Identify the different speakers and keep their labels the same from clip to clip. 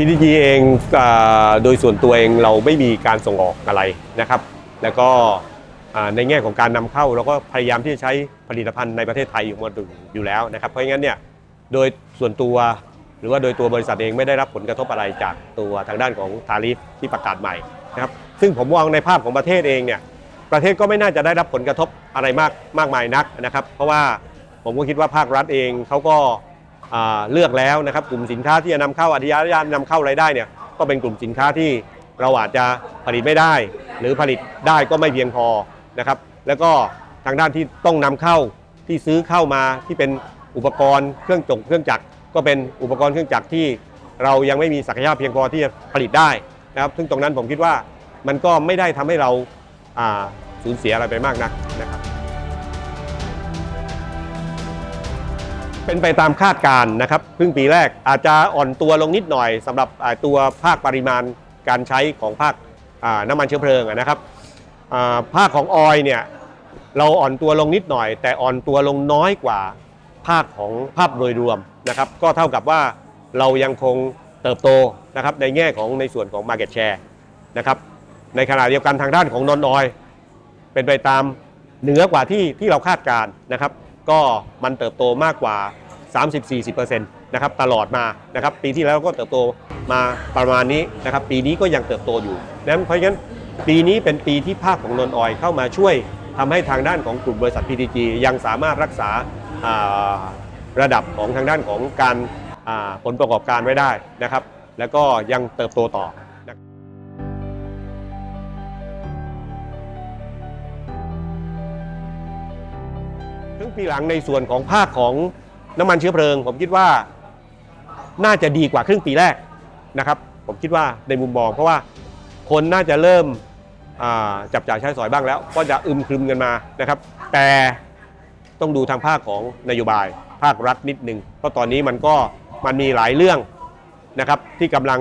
Speaker 1: PTG เองโดยส่วนตัวเองเราไม่มีการส่งออกอะไรนะครับ แล้วก็ในแง่ของการนำเข้าเราก็พยายามที่จะใช้ผลิตภัณฑ์ในประเทศไทยอยู่มาอยู่แล้วนะครับ เพราะงั้นเนี่ยโดยส่วนตัวหรือว่าโดยตัวบริษัทเองไม่ได้รับผลกระทบอะไรจากตัวทางด้านของทาริฟที่ประกาศใหม่นะครับซึ่งผมมองในภาพของประเทศเองเนี่ยประเทศก็ไม่น่าจะได้รับผลกระทบอะไรมากมากมายนักนะครับ เพราะว่าผมก็คิดว่าภาครัฐเองเขาก็ เลือกแล้วนะครับกลุ่มสินค้าที่จะนำเข้าอธิยานนำเข้ารายได้เนี่ยก็เป็นกลุ่มสินค้าที่เราอาจจะผลิตไม่ได้ หรือผลิตได้ก็ไม่เพียงพอนะครับแล้วก็ทางด้านที่ต้องนำเข้าที่ซื้อเข้ามาที่เป็นอุปกรณ์เครื่องจงเครื่องจักรก็เป็นอุปกรณ์เครื่องจักรที่เรายังไม่มีศักยภาพเพียงพอที่จะผลิตได้นะครับซึ่งตรงนั้นผมคิดว่ามันก็ไม่ได้ทำให้เราสูญเสียอะไรไปมากนักนะครับ เป็นไปตามคาดการณ์นะครับครึ่งปีแรกอาจจะอ่อนตัวลงนิดหน่อยสำหรับตัวภาคปริมาณการใช้ของภาคน้ำมันเชื้อเพลิงนะครับภาคของออยเนี่ยเราอ่อนตัวลงนิดหน่อย แต่อ่อนตัวลงน้อยกว่าภาคของภาพโดยรวมนะครับ ก็เท่ากับว่าเรายังคงเติบโตนะครับในแง่ของในส่วนของ Market Share นะครับในขณะเดียวกันทางด้านของนอนออยเป็นไปตามเหนือกว่าที่ที่เราคาดการณ์นะครับ ก็มันเติบโตมากกว่า 30-40%นะครับตลอดมานะครับปีที่แล้วก็เติบโตมาประมาณนี้นะครับปีนี้ก็ยังเติบโตอยู่นั้นเพราะฉะนั้นปีนี้เป็นปีที่ภาคของนนออยเข้ามาช่วยทำให้ทางด้านของกลุ่มบริษัท PTG ยังสามารถรักษาาระดับของทางด้านของการาผลประกอบการไว้ได้นะครับ แล้วก็ยังเติบโตต่อครึ่งปีหลังในส่วนของภาคของ น้ำมันเชื้อเพลิง ผมคิดว่าน่าจะดีกว่าครึ่งปีแรกนะครับ ผมคิดว่าในมุมมอง เพราะว่าคนน่าจะเริ่มจับจ่ายใช้สอยบ้างแล้ว ก็จะอึมครึมกันมานะครับ แต่ต้องดูทางภาคของนโยบาย ภาครัฐนิดนึงเพราะตอนนี้มันก็มันมีหลายเรื่องนะครับที่กำลัง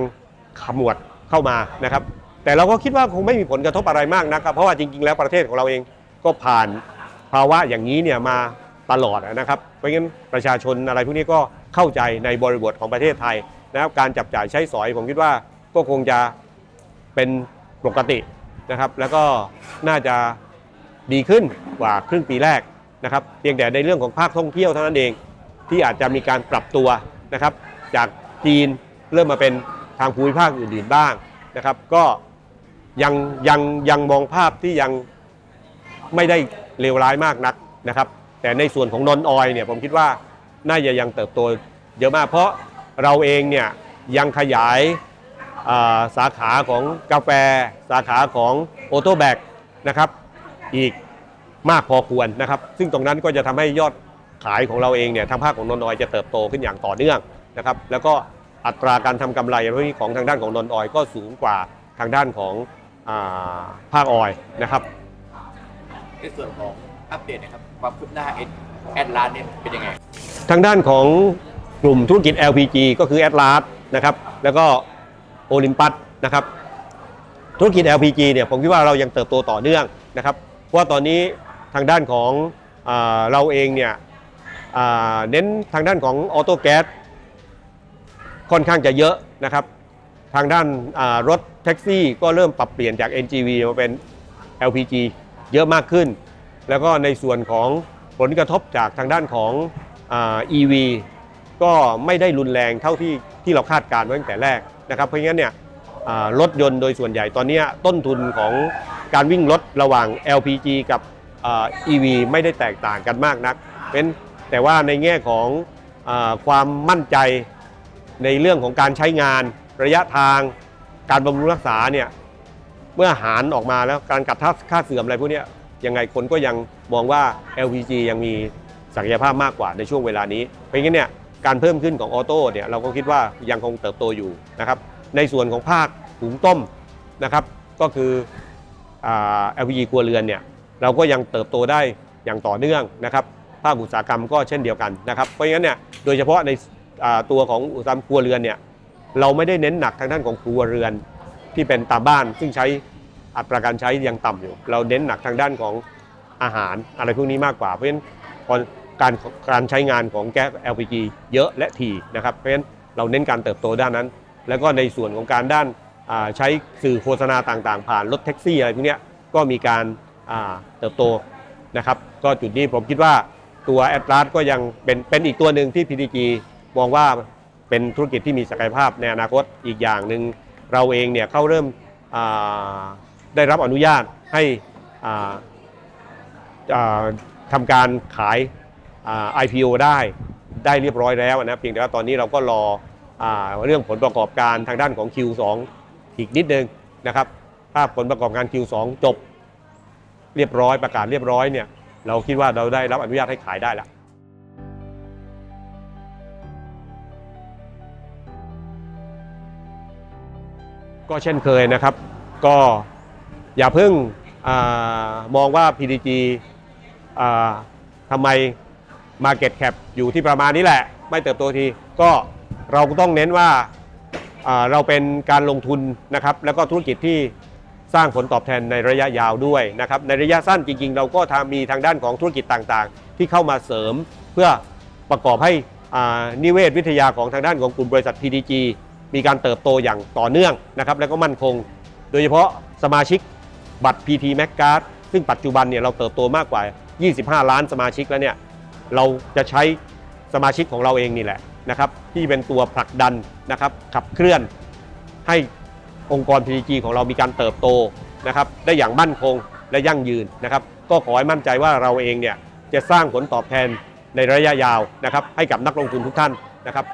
Speaker 1: ขมวดเข้ามานะครับ แต่เราก็คิดว่าคงไม่มีผลกระทบอะไรมากนะครับ เพราะว่าจริงๆ แล้วประเทศของเราเองก็ผ่านภาวะอย่างนี้เนี่ยมา ตลอดนะครับเพราะงั้นประชาชนอะไรพวกนี้ก็เข้าใจในบริบทของประเทศไทยนะครับการจับจ่ายใช้สอยผมคิดว่าก็คงจะเป็นปกตินะครับ แล้วก็น่าจะดีขึ้นกว่าครึ่งปีแรกนะครับเพียงแต่ในเรื่องของภาคท่องเที่ยวเท่านั้นเองที่อาจจะมีการปรับตัวนะครับ จากจีนเริ่มมาเป็นทางภูมิภาคอื่นๆบ้างนะครับ ก็ยังยังยังมองภาพที่ยังไม่ได้เลวร้ายมากนักนะครับ แต่ในส่วนของนนออยเนี่ยผมคิดว่าน่าจะยังเติบโตเยอะมาก เพราะเราเองเนี่ยยังขยายาสาขาของกาแฟ สาขาของโอโตแบกนะครับอีกมากพอควรนะครับ ซึ่งตรงนั้นก็จะทำให้ยอดขายของเราเองเนี่ยทางภาคของนนออยจะเติบโตขึ้นอย่างต่อเนื่องนะครับ แล้วก็อัตราการทำกำไรของทางด้านของนนออยก็สูงกว่าทางด้านของอภาคออยนะครับ
Speaker 2: ในส่วนของ อัปเดตนะครับความคืบหน้าแอดลน์เนี่ยเป็นยังไง
Speaker 1: ทางด้านของกลุ่มธุรกิจ LPG ก็คือ a t l a s นะครับ แล้วก็โอลิมปัสนะครับ ธุรกิจ LPG เนี่ยผมคิดว่าเรายังเติบโตต่อเนื่องนะครับ เพราะว่าตอนนี้ทางด้านของอเราเองเนี่ยเน้นทางด้านของออโต้แก๊สค่อนข้างจะเยอะนะครับ ทางด้านารถแท็กซี่ก็เริ่มปรับเปลี่ยนจาก NGV มาเป็น LPG เยอะมากขึ้น แล้วก็ในส่วนของผลกระทบจากทางด้านของอา EV ก็ไม่ได้รุนแรงเท่าที่ที่เราคาดการณ์ไว้ตั้งแต่แรกนะครับ เพราะงั้นเนี่ยรถยนต์โดยส่วนใหญ่ตอนนี้ต้นทุนของการวิ่งรถระหว่าง LPG กับอ่า EV ไม่ได้แตกต่างกันมากนัก เป็นแต่ว่าในแง่ของอความมั่นใจในเรื่องของการใช้งาน ระยะทางการบำรุงรักษาเนี่ยเมื่อหารออกมาแล้วการกัดค่าเสื่อมอะไรพวกนี้ ยังไงคนก็ยังมองว่า LPG ยังมีศักยภาพมากกว่าในช่วงเวลานี้ เพราะงั้นเนี่ยการเพิ่มขึ้นของออโต้เนี่ยเราก็คิดว่ายังคงเติบโตอยู่นะครับในส่วนของภาคหุงต้มนะครับก็คือ LPG ครัวเรือนเนี่ยเราก็ยังเติบโตได้อย่างต่อเนื่องนะครับภาคอุตสาหกรรมก็เช่นเดียวกันนะครับเพราะงั้นเนี่ยโดยเฉพาะในตัวของอุตสาหกรรมครัวเรือนเนี่ยเราไม่ได้เน้นหนักทางด้านของครัวเรือนที่เป็นตามบ้านซึ่งใช้ อัตราการใช้ยังต่ำอยู่ เราเน้นหนักทางด้านของอาหารอะไรพวกนี้มากกว่า เพราะฉะนั้นการการใช้งานของแก๊ส LPG เยอะและถี่นะครับ เพราะฉะนั้นเราเน้นการเติบโตด้านนั้น แล้วก็ในส่วนของการด้านใช้สื่อโฆษณาต่างๆ ผ่านรถแท็กซี่อะไรพวกนี้ก็มีการาเติบโตนะครับ ก็จุดนี้ผมคิดว่าตัวแอ l a s ก็ยังเป็นเป็นอีกตัวหนึ่งที่ PTG มองว่าเป็นธุรกิจที่มีศักยภาพในอนาคตอีกอย่างหนึ่งเราเองเนี่ยเข้าเริ่ม ได้รับอนุญาตให้ทำการขายอ่า IPO ได้ได้เรียบร้อยแล้วนะเพียงแต่ว่าตอนนี้เราก็รออเรื่องผลประกอบการทางด้านของ Q2 อีกนิดนึงนะครับ ถ้าผลประกอบการ Q2 จบเรียบร้อยประกาศเรียบร้อยเนี่ยเราคิดว่าเราได้รับอนุญาตให้ขายได้ล้วก็เช่นเคยนะครับ ก็ อย่าเพิ่งอมองว่า PDG ทำไม Market Cap อยู่ที่ประมาณนี้แหละ ไม่เติบโตที ก็เราก็ต้องเน้นว่าเราเป็นการลงทุนนะครับ แล้วก็ธุรกิจที่สร้างผลตอบแทนในระยะยาวด้วยนะครับ ในระยะสั้นจริงๆ เราก็ทำมีทางด้านของธุรกิจต่างๆ ที่เข้ามาเสริมเพื่อประกอบให้นิเวศวิทยาของทางด้านของกลุ่มบริษัท PDG มีการเติบโตอย่างต่อเนื่องนะครับ แล้วก็มั่นคง โดยเฉพาะสมาชิก บัตร PT Mac Card ซึ่งปัจจุบันเนี่ยเราเติบโตมากกว่า 25 ล้านสมาชิกแล้วเนี่ยเราจะใช้สมาชิกของเราเองนี่แหละนะครับที่เป็นตัวผลักดันนะครับขับเคลื่อนให้องค์กร PTG ของเรามีการเติบโตนะครับได้อย่างมั่นคงและยั่งยืนนะครับก็ขอให้มั่นใจว่าเราเองเนี่ยจะสร้างผลตอบแทนในระยะยาวนะครับให้กับนักลงทุนทุกท่านนะครับ